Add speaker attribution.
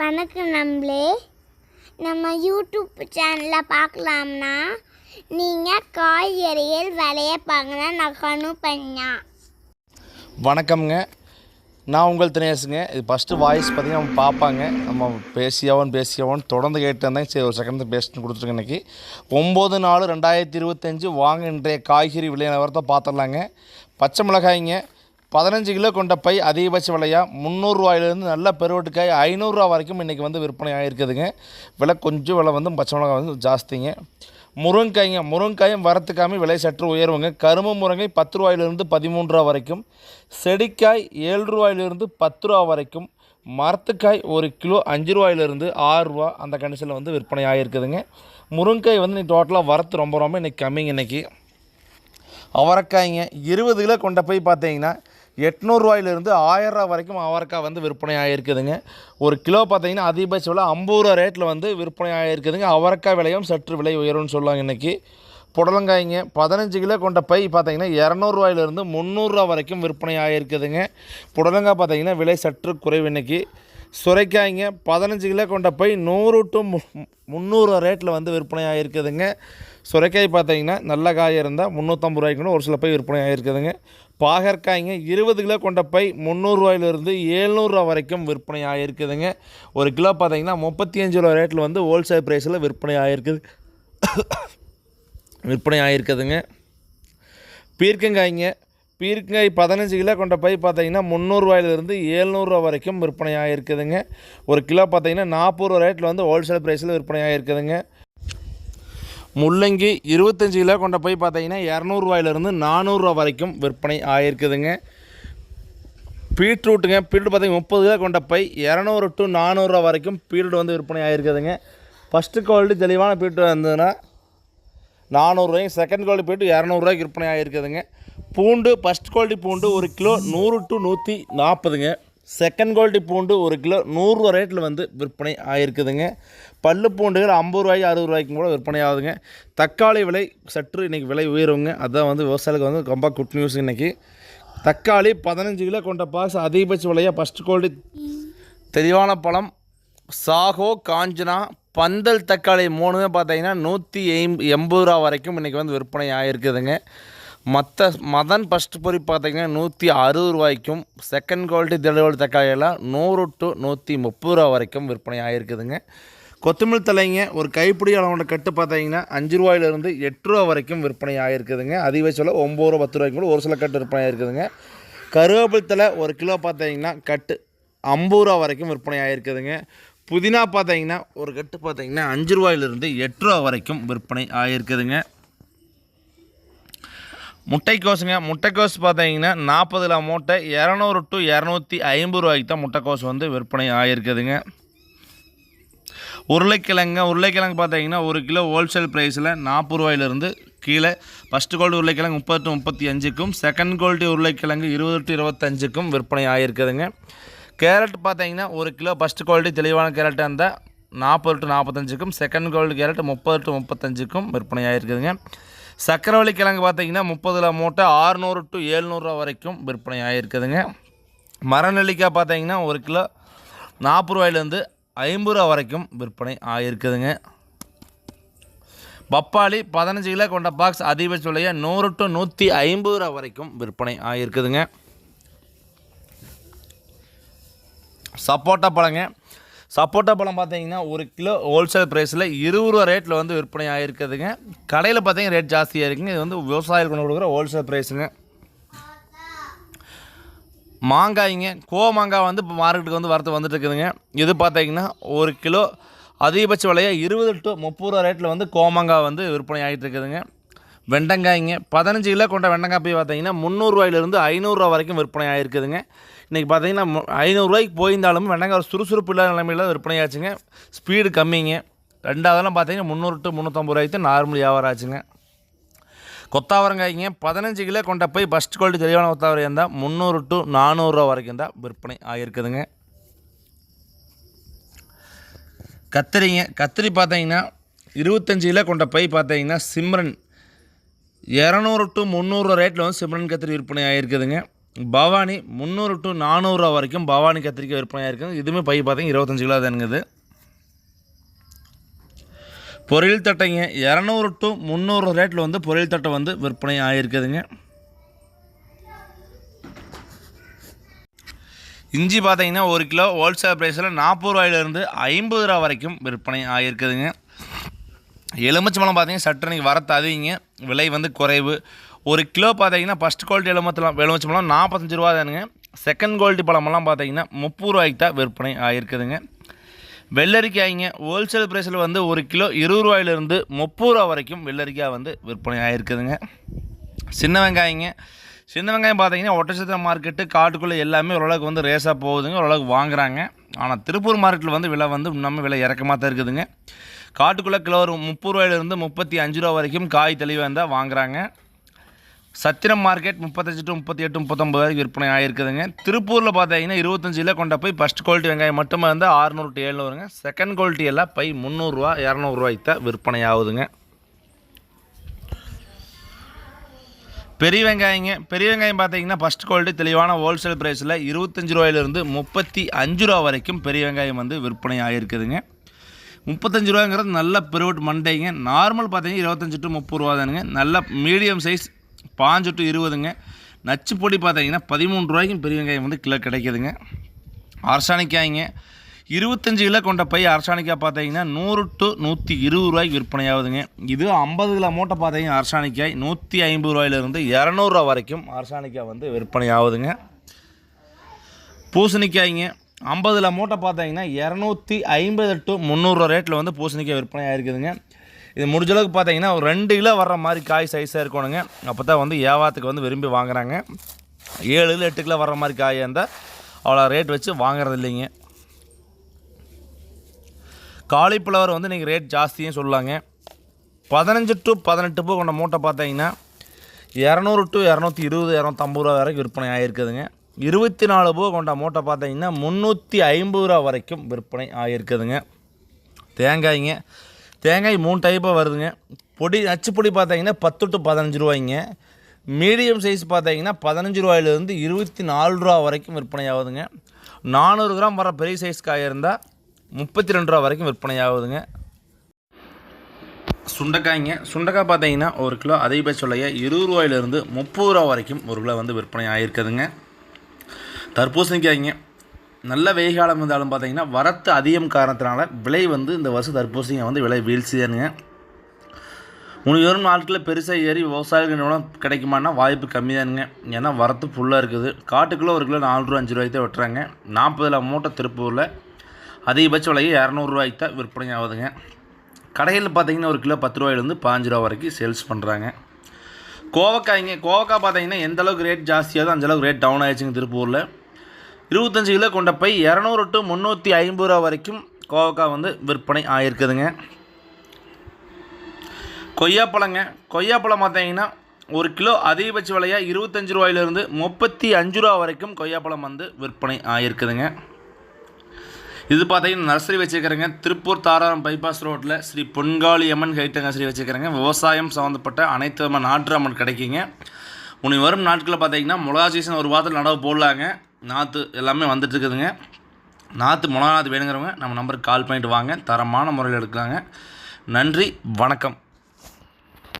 Speaker 1: வணக்கம் நம்மளே நம்ம யூடியூப் சேனலில் பார்க்கலாம்னா நீங்கள் காய்கறிகள் விளைய பார்க்கலாம் நான் கணு பண்ணா
Speaker 2: வணக்கம்ங்க. நான் உங்கள் தினேஷுங்க. இது ஃபஸ்ட்டு வாய்ஸ் பார்த்தீங்கன்னா நம்ம பார்ப்பாங்க. நம்ம பேசியாவும் பேசியாவோன்னு தொடர்ந்து கேட்டிருந்தேன். சரி ஒரு செகண்ட் பேசிட்டு கொடுத்துருக்கேன் இன்றைக்கி ஒம்பது நாலு ரெண்டாயிரத்தி இருபத்தஞ்சி. வாங்க இன்றைய காய்கறி விலை நிலவரத்தை பார்த்துடலாங்க. பச்சை மிளகாய்ங்க. பதினஞ்சு கிலோ கொண்ட பை அதிகபட்ச விலையாக முந்நூறுரூவாயிலேருந்து நல்ல பெருவட்டுக்காய் ஐநூறுரூவா வரைக்கும் இன்றைக்கி வந்து விற்பனை ஆகிருக்குதுங்க விலை கொஞ்சம் விலை வந்து பச்சை மிளகா வந்து ஜாஸ்திங்க. முருங்கைங்க முருங்கைக்காயும் வரத்துக்காம விலை சற்று உயர்வுங்க. கரும்பு முருங்கை பத்து ரூபாயிலிருந்து பதிமூன்று ரூபா வரைக்கும். செடிக்காய் ஏழு ரூபாயிலிருந்து பத்து ரூபா வரைக்கும். மரத்துக்காய் ஒரு கிலோ அஞ்சு ரூபாயிலிருந்து ஆறு ரூபா அந்த கண்டிஷனில் வந்து விற்பனை ஆகிருக்குதுங்க முருங்கைக்காய் வந்து இன்னைக்கு டோட்டலாக வரத்து ரொம்ப ரொம்ப இன்றைக்கி கம்மிங்க இன்றைக்கி அவரைக்காய்ங்க இருபது கிலோ கொண்ட போய் பார்த்தீங்கன்னா எட்நூறுரூவாயிலிருந்து ஆயிரரூவா வரைக்கும் அவரைக்காய் வந்து விற்பனை ஆகிருக்குதுங்க ஒரு கிலோ பார்த்தீங்கன்னா அதிகபட்ச விலை ஐம்பது ரூபா ரேட்டில் வந்து விற்பனை ஆகிருக்குதுங்க அவரைக்காய் விலையும் சற்று விலை உயரும்னு சொல்லுவாங்க இன்றைக்கி புடலங்காய்ங்க பதினஞ்சு கிலோ கொண்ட பை பார்த்தீங்கன்னா இரநூறுவாயிலிருந்து முந்நூறுரூவா வரைக்கும் விற்பனை ஆகிருக்குதுங்க புடலங்காய் பார்த்தீங்கன்னா விலை சற்று குறைவு இன்றைக்கி சுரைக்காய்ங்க பதினஞ்சு கிலோ கொண்ட பை நூறு டு மு முந்நூறு ரேட்டில் வந்து விற்பனை ஆகிருக்குதுங்க சுரைக்காய் பார்த்தீங்கன்னா நல்ல காய் இருந்தால் முந்நூற்றம்பது ரூபாய்க்கு கூட ஒரு சில பை விற்பனை ஆகிருக்குதுங்க பாகற்காய்ங்க இருபது கிலோ கொண்ட பை முந்நூறுரூவாயிலிருந்து ஏழ்நூறுரூவா வரைக்கும் விற்பனை ஆகிருக்குதுங்க ஒரு கிலோ பார்த்தீங்கன்னா முப்பத்தி அஞ்சு ரூபா ரேட்டில் வந்து ஹோல்சேல் ப்ரைஸில் விற்பனை ஆகிருக்குது விற்பனை ஆகிருக்குதுங்க பீர்க்கங்காய்ங்க பீர்க்கங்காய் பதினஞ்சு கிலோ கொண்ட பை பார்த்தீங்கன்னா முந்நூறுரூவாயிலிருந்து ஏழ்நூறுரூவா வரைக்கும் விற்பனை ஆகிருக்குதுங்க ஒரு கிலோ பார்த்தீங்கன்னா நாற்பது ரூபா ரேட்டில் வந்து ஹோல்சேல் ப்ரைஸில் விற்பனை ஆகிருக்குதுங்க முள்ளங்கி இருபத்தஞ்சி கிலோ கொண்ட போய் பார்த்தீங்கன்னா இரநூறுவாயிலிருந்து நானூறுரூவா வரைக்கும் விற்பனை ஆகிருக்குதுங்க பீட்ரூட்டுங்க பீட்ரூட் பார்த்தீங்கன்னா முப்பது கிலோ கொண்ட பை இரநூறு டு நானூறுரூவா வரைக்கும் பீட்ரூட் வந்து விற்பனை ஆகிருக்குதுங்க ஃபஸ்ட்டு குவாலிட்டி தெளிவான பீட்ரூட் இருந்ததுன்னா நானூறுரூவாயும் செகண்ட் குவாலிட்டி போய்ட்டு இரநூறுவாய்க்கு விற்பனை ஆகிருக்குதுங்க பூண்டு ஃபஸ்ட் குவாலிட்டி பூண்டு ஒரு கிலோ நூறு டு நூற்றி நாற்பதுங்க. செகண்ட் குவாலிட்டி பூண்டு ஒரு கிலோ நூறுரூவா ரேட்டில் வந்து விற்பனை ஆகிருக்குதுங்க பல்லு பூண்டுகள் ஐம்பது ரூபாய்க்கு அறுபது ரூபாய்க்கும் கூட விற்பனை ஆகுதுங்க. தக்காளி விலை சற்று இன்றைக்கி விலை உயருங்க. அதுதான் வந்து விவசாயிகளுக்கு வந்து ரொம்ப குட் நியூஸ் இன்றைக்கி தக்காளி பதினஞ்சு கிலோ கொண்ட பாக்ஸ் அதிகபட்ச விலையாக ஃபஸ்ட் குவாலிட்டி தெளிவான பழம். சாகோ காஞ்சனா பந்தல் தக்காளி மூணுமே பார்த்தீங்கன்னா நூற்றி எண்பது ரூபா வரைக்கும் இன்றைக்கி வந்து விற்பனை ஆகிருக்குதுங்க மற்ற மதன் ஃபஸ்ட் பொரி பார்த்திங்கன்னா நூற்றி அறுபது ரூபாய்க்கும் செகண்ட் குவாலிட்டி திடவல் தக்காளியெல்லாம் நூறு டு நூற்றி முப்பது ரூபா வரைக்கும் விற்பனை ஆகிருக்குதுங்க கொத்தமல்லி தலைங்க ஒரு கைப்பிடி அளவோட கட்டு பார்த்தீங்கன்னா அஞ்சு ரூபாயிலிருந்து எட்டு ரூபா வரைக்கும் விற்பனை ஆகிருக்குதுங்க அதிகபட்சம் ஒம்பது ரூபா பத்து ரூபாய்க்கு கூட ஒரு சில கட்டு விற்பனை ஆகிருக்குதுங்க கருவேப்பிலை தலை ஒரு கிலோ பார்த்தீங்கன்னா கட்டு ஐம்பது ரூபா வரைக்கும் விற்பனை ஆகிருக்குதுங்க புதினா பார்த்தீங்கன்னா ஒரு கட்டு பார்த்தீங்கன்னா அஞ்சு ரூபாயிலிருந்து எட்டு ரூபா வரைக்கும் விற்பனை ஆகிருக்குதுங்க முட்டைக்கோஸுங்க. முட்டைக்கோஸ் பார்த்தீங்கன்னா நாற்பது கிலோ மூட்டை இரநூறு டு இரநூத்தி ஐம்பது ரூபாய்க்கு தான் முட்டைக்கோஸ் வந்து விற்பனை ஆகிருக்குதுங்க உருளைக்கிழங்கு உருளைக்கிழங்கு பார்த்தீங்கன்னா ஒரு கிலோ ஹோல்சேல் ப்ரைஸில் நாற்பது ரூபாயிலிருந்து கீழே. ஃபஸ்ட்டு கோல்டு உருளைக்கிழங்கு முப்பது டு முப்பத்தி அஞ்சுக்கும் செகண்ட் குவாலிட்டி உருளைக்கிழங்கு இருபது டு இருபத்தஞ்சுக்கும் விற்பனை ஆகிருக்குதுங்க கேரட் பார்த்தீங்கன்னா ஒரு கிலோ ஃபஸ்ட்டு குவாலிட்டி தெளிவான கேரட்டாக இருந்தால் நாற்பது டு நாற்பத்தஞ்சுக்கும் செகண்ட் கோல்டு கேரட் முப்பது டு முப்பத்தஞ்சுக்கும் விற்பனை ஆகிருக்குதுங்க சக்கரவள்ளி கிழங்கு பார்த்தீங்கன்னா முப்பதில் மூட்டை ஆறுநூறு டு ஏழ்நூறுரூவா வரைக்கும் விற்பனை ஆகிருக்குதுங்க மரநெல்லிக்காய் பார்த்தீங்கன்னா ஒரு கிலோ நாற்பது ரூபாயிலேருந்து ஐம்பது ரூபா வரைக்கும் விற்பனை ஆகிருக்குதுங்க பப்பாளி பதினஞ்சு கிலோ கொண்ட பாக்ஸ் அதிகபட்ச விலையை நூறு டு நூற்றி ஐம்பது ரூபா வரைக்கும் விற்பனை ஆகிருக்குதுங்க சப்போட்டா பழங்க. சப்போட்டா பழம் பார்த்தீங்கன்னா ஒரு கிலோ ஹோல்சேல் ப்ரைஸில் இருபது ரூபா ரேட்டில் வந்து விற்பனை ஆகிருக்குதுங்க கடையில் பார்த்தீங்கன்னா ரேட் ஜாஸ்தியாக இருக்குங்க. இது வந்து விவசாயிகள் கொண்டு கொடுக்குற ஹோல்சேல் ப்ரைஸுங்க மாங்காய்ங்க கோ மாங்காய் வந்து இப்போ மார்க்கெட்டுக்கு வந்து வரத்து வந்துட்டு இருக்குதுங்க. இது பார்த்தீங்கன்னா ஒரு கிலோ அதிகபட்ச விலையாக இருபது டு முப்பது ரூபா ரேட்டில் வந்து கோமாங்காய் வந்து விற்பனை ஆகிட்டு இருக்குதுங்க. வெண்டங்காய்ங்க. பதினஞ்சு கிலோ கொண்ட வெண்டங்காய் போய் பார்த்தீங்கன்னா முந்நூறுரூவாயிலிருந்து ஐநூறுரூவா வரைக்கும் விற்பனை ஆகிருக்குதுங்க இன்றைக்கி பார்த்தீங்கன்னா மு- ஐநூறுரூவாய்க்கு போயிருந்தாலும் வெண்டங்காய் சுறுசுறுப்பு இல்லாத நிலைமையில் விற்பனை ஆச்சுங்க. ஸ்பீடு கம்மிங்க. ரெண்டாவதெல்லாம் பார்த்தீங்கன்னா முந்நூறு டு முந்நூற்றம்பது ரூபாய்க்கு நார்மல் வியாபாரம் ஆச்சுங்க. கொத்தாவரங்காய்ங்க பதினஞ்சு கிலோ கொண்ட போய் ஃபஸ்ட் குவாலிட்டி தெளிவான கொத்தாவரம் இருந்தால் முந்நூறு டு நானூறுரூவா வரைக்கும் தான் விற்பனை ஆகிருக்குதுங்க கத்திரிங்க கத்திரி பார்த்தீங்கன்னா இருபத்தஞ்சு கிலோ கொண்ட பை பார்த்தீங்கன்னா சிம்ரன் இரநூறு டு முந்நூறு ரேட்டில் வந்து சிம்ரன் கத்திரி விற்பனை ஆகிருக்குதுங்க பவானி முந்நூறு டு நானூறுரூவா வரைக்கும் பவானி கத்திரிக்காய் விற்பனை ஆகிருக்குது இதுவுமே பை பார்த்தீங்கன்னா இருபத்தஞ்சு கிலோ தானுங்குது. பொரியல் தட்டைங்க. இரநூறு டு முந்நூறு ரேட்டில் வந்து பொரியல் தட்டை வந்து விற்பனை ஆகிருக்குதுங்க இஞ்சி பார்த்தீங்கன்னா ஒரு கிலோ ஹோல்சேல் ப்ரைஸில் நாற்பது ரூபாயிலிருந்து ஐம்பது ரூபா வரைக்கும் விற்பனை ஆகிருக்குதுங்க எலுமிச்சம்பழம் பார்த்தீங்கன்னா சற்று நீங்கள் வரத்து அதிகங்க. விலை வந்து குறைவு. ஒரு கிலோ பார்த்தீங்கன்னா ஃபஸ்ட் குவாலிட்டி எலுமத்தலாம் எலுமிச்சம்பழம் நாற்பத்தஞ்சு ரூபா தானுங்க. செகண்ட் குவாலிட்டி பழமெல்லாம் பார்த்தீங்கன்னா முப்பது ரூபாய்க்கு தான் விற்பனை ஆகிருக்குதுங்க வெள்ளரிக்காய்ங்க ஹோல்சேல் ப்ரைஸில் வந்து ஒரு கிலோ இருபது ரூபாயிலிருந்து முப்பது ரூபா வரைக்கும் வெள்ளரிக்காய் வந்து விற்பனை ஆகிருக்குதுங்க சின்ன வெங்காயங்க. சின்ன வெங்காயம் பார்த்தீங்கன்னா ஒட்டச்சத்திர மார்க்கெட்டு காட்டுக்குள்ளே எல்லாமே ஓரளவுக்கு வந்து ரேஸாக போகுதுங்க ஓரளவுக்கு வாங்குறாங்க. ஆனால் திருப்பூர் மார்க்கெட்டில் வந்து விலை வந்து இன்னமும் விலை இறக்கமாக தான் இருக்குதுங்க. காட்டுக்குள்ளே கிலோ ஒரு முப்பது ரூபாயிலிருந்து முப்பத்தி அஞ்சு ரூபா வரைக்கும் காய் தெளிவாக இருந்தால் வாங்குறாங்க. சத்திரம் மார்க்கெட் முப்பத்தஞ்சு டு முப்பத்தி எட்டு முப்பத்தொம்பது வரைக்கும் விற்பனை ஆகிருக்குதுங்க திருப்பூரில் பார்த்தீங்கன்னா இருபத்தஞ்சில கொண்ட போய் ஃபஸ்ட் குவாலிட்டி வெங்காயம் மட்டுமே வந்து ஆறுநூறு டு எழுநூறுங்க செகண்ட் குவாலிட்டி எல்லாம் பை முந்நூறுரூவா இரநூறுவாய்க்கு தான் விற்பனை ஆகுதுங்க. பெரிய வெங்காயங்க. பெரிய வெங்காயம் பார்த்தீங்கன்னா ஃபஸ்ட் குவாலிட்டி தெளிவான ஹோல்சேல் ப்ரைஸில் இருபத்தஞ்சு ரூபாயிலிருந்து முப்பத்தி அஞ்சு ரூபா வரைக்கும் பெரிய வெங்காயம் வந்து விற்பனை ஆகிருக்குதுங்க முப்பத்தஞ்சு ரூபாங்கிறது நல்ல பெருவட் மண்டைங்க. நார்மல் பார்த்தீங்கன்னா இருபத்தஞ்சி டு முப்பது ரூபா தானுங்க நல்ல மீடியம் சைஸ் பாஞ்சு டு இருபதுங்க. நச்சு பொடி பார்த்தீங்கன்னா பதிமூணு ரூபாய்க்கும் பெரிய வெங்காயம் வந்து கிலோ கிடைக்குதுங்க. அரசாணிக்காய்ங்க இருபத்தஞ்சு கிலோ கொண்ட பை அரசாணிக்காய் பார்த்தீங்கன்னா நூறு டு நூற்றி இருபது ரூபாய்க்கு விற்பனையாகுதுங்க. இது ஐம்பது கிலோ மூட்டை பார்த்தீங்கன்னா அரசாணிக்காய் நூற்றி ஐம்பது ரூபாயிலிருந்து இரநூறுவா வரைக்கும் அரசாணிக்காய் வந்து விற்பனை ஆகுதுங்க பூசணிக்காய்ங்க. ஐம்பதில் மூட்டை பார்த்தீங்கன்னா இரநூத்தி ஐம்பது டு முந்நூறுரூவா ரேட்டில் வந்து பூசணிக்காய் விற்பனை ஆகிருக்குதுங்க இது முடிஞ்ச அளவுக்கு பார்த்தீங்கன்னா ஒரு ரெண்டு கிலோ வர்ற மாதிரி காய் சைஸாக இருக்கணுங்க. அப்போ தான் வந்து ஏவாத்துக்கு வந்து விரும்பி வாங்குறாங்க. ஏழு கிலோ எட்டு கிலோ வர்ற மாதிரி காயாக இருந்தால் அவ்வளோ ரேட் வச்சு வாங்குறது இல்லைங்க. காலிஃப்ளவர் வந்து நீங்கள் ரேட் ஜாஸ்தியும் சொல்லலாங்க பதினஞ்சு டு பதினெட்டு பூ கொண்ட மூட்டை பார்த்தீங்கன்னா இரநூறு டு இரநூத்தி இருபது இரநூத்தம்பது ரூபா வரைக்கும் விற்பனை ஆகிருக்குதுங்க இருபத்தி நாலு பூ கொண்ட மூட்டை பார்த்தீங்கன்னா முந்நூற்றி ஐம்பது ரூபா வரைக்கும் விற்பனை ஆகியிருக்குதுங்க. தேங்காய்ங்க. தேங்காய் மூணு டைப்பாக வருதுங்க. பொடி நச்சு பொடி பார்த்தீங்கன்னா பத்து டு பதினஞ்சு ரூபாய்ங்க. மீடியம் சைஸ் பார்த்தீங்கன்னா பதினஞ்சு ரூபாயிலேருந்து இருபத்தி நாலு ரூபா வரைக்கும் விற்பனை ஆகுதுங்க. நானூறு கிராம் வர பெரிய சைஸ் காய் இருந்தால் முப்பத்தி ரெண்டு ரூபா வரைக்கும் விற்பனை ஆகுதுங்க. சுண்டைக்காய்ங்க. சுண்டைக்காய் பார்த்தீங்கன்னா ஒரு கிலோ அதிகபட்ச விலையை இருபது ரூபாயிலிருந்து முப்பது ரூபா வரைக்கும் ஒரு கிலோ வந்து விற்பனை ஆகிருக்குதுங்க தர்பூசணிக்காய்ங்க. நல்ல வெயில் காலம் இருந்தாலும் பார்த்தீங்கன்னா வரத்து அதிகம் காரணத்தினால விலை வந்து இந்த வருஷம் தர்பூசணிக்காய் வந்து விலை வீழ்ச்சியானுங்க. மூணு வரும் நாட்களில் பெருசாக ஏறி விவசாயிகள் நிலம் கிடைக்குமான்னா வாய்ப்பு கம்மிதானுங்க ஏன்னா வரத்து ஃபுல்லாக இருக்குது. காட்டுக்குள்ளே ஒரு கிலோ நாலு ரூபா அஞ்சு ரூபாய்க்கு தான் வெட்டுறாங்க நாற்பதுல மூட்டை திருப்பூரில் அதிகபட்ச விலையை இரநூறுவாய்க்கு தான் விற்பனை ஆகுதுங்க கடையில் பார்த்தீங்கன்னா ஒரு கிலோ பத்து ரூபாயிலேருந்து பாஞ்சு ரூபா வரைக்கும் சேல்ஸ் பண்ணுறாங்க கோவக்காய்ங்க கோவக்காய் பார்த்தீங்கன்னா எந்த அளவுக்கு ரேட் ஜாஸ்தியாகுதோ அந்த அளவுக்கு ரேட் டவுன் ஆயிடுச்சுங்க திருப்பூரில். இருபத்தஞ்சு கிலோ கொண்ட பை இரநூறு டு முந்நூற்றி ஐம்பது ரூபா வரைக்கும் கோவக்காய் வந்து விற்பனை ஆகிருக்குதுங்க கொய்யாப்பழங்க கொய்யாப்பழம் பார்த்தீங்கன்னா ஒரு கிலோ அதிகபட்ச விலையாக இருபத்தஞ்சு ரூபாயிலிருந்து முப்பத்தி அஞ்சு ரூபா வரைக்கும் கொய்யாப்பழம் வந்து விற்பனை ஆகிருக்குதுங்க இது பார்த்தீங்கன்னா நர்சரி வச்சுருக்கிறேங்க திருப்பூர் தாராரம் பைபாஸ் ரோட்டில் ஸ்ரீ பொன்காளி அம்மன் கைட்ட நர்சரி வச்சுருக்கிறேங்க விவசாயம் சம்மந்தப்பட்ட அனைத்து விதமான நாட்டு அம்மன் கிடைக்குங்க. உனி வரும் நாட்களில் பார்த்தீங்கன்னா மிளகா சீசன் ஒரு வாரத்தில் நடவு போடலாங்க. நாற்று எல்லாமே வந்துட்டுருக்குதுங்க நாற்று மிளகா நாற்று வேணுங்கிறவங்க நம்ம நம்பருக்கு கால் பண்ணிட்டு வாங்க. தரமான முறையில் எடுக்கலாங்க. நன்றி வணக்கம்.